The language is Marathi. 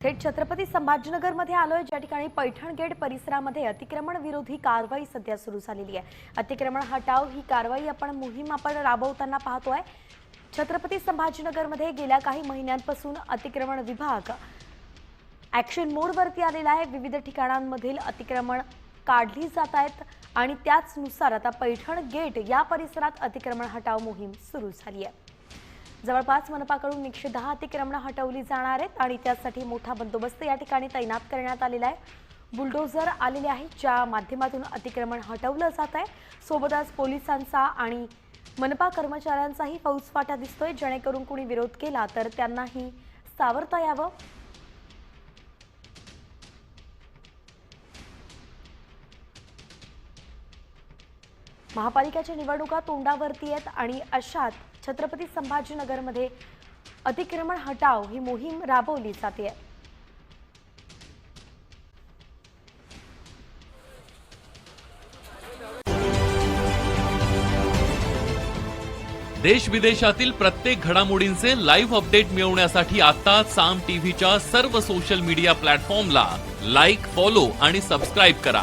थेट छत्रपती संभाजीनगरमध्ये आलोय. ज्या ठिकाणी पैठण गेट परिसरामध्ये अतिक्रमण विरोधी कारवाई सध्या सुरू झालेली आहे. अतिक्रमण हटाव ही कारवाई आपण मोहीम आपण राबवताना पाहतोय. छत्रपती संभाजीनगरमध्ये गेल्या काही महिन्यांपासून अतिक्रमण विभाग ॲक्शन मोडवरती आलेला आहे. विविध ठिकाणांमधील अतिक्रमण काढली जात आहेत आणि त्याचनुसार आता पैठण गेट या परिसरात अतिक्रमण हटाव मोहीम सुरू झाली आहे. जवळपास मनपाकडून एकशे दहा अतिक्रमणं हटवली जाणार आहेत आणि त्यासाठी मोठा बंदोबस्त या ठिकाणी तैनात करण्यात आलेला आहे. बुलडोझर आलेले आहे ज्या माध्यमातून अतिक्रमण हटवलं जात आहे. सोबतच पोलिसांचा आणि मनपा कर्मचाऱ्यांचाही फौजफाटा दिसतोय. जेणेकरून कोणी विरोध केला तर त्यांनाही सावरता यावं. महापालिकेच्या निवडणुका तोंडावरती आहेत आणि अशात छत्रपती संभाजीनगरमध्ये अतिक्रमण हटाव ही मोहीम राबवली जाते. देश विदेशातील प्रत्येक घडामोडींचे लाईव्ह अपडेट मिळवण्यासाठी आता साम टीव्हीच्या सर्व सोशल मीडिया प्लॅटफॉर्मला लाईक फॉलो आणि सबस्क्राईब करा.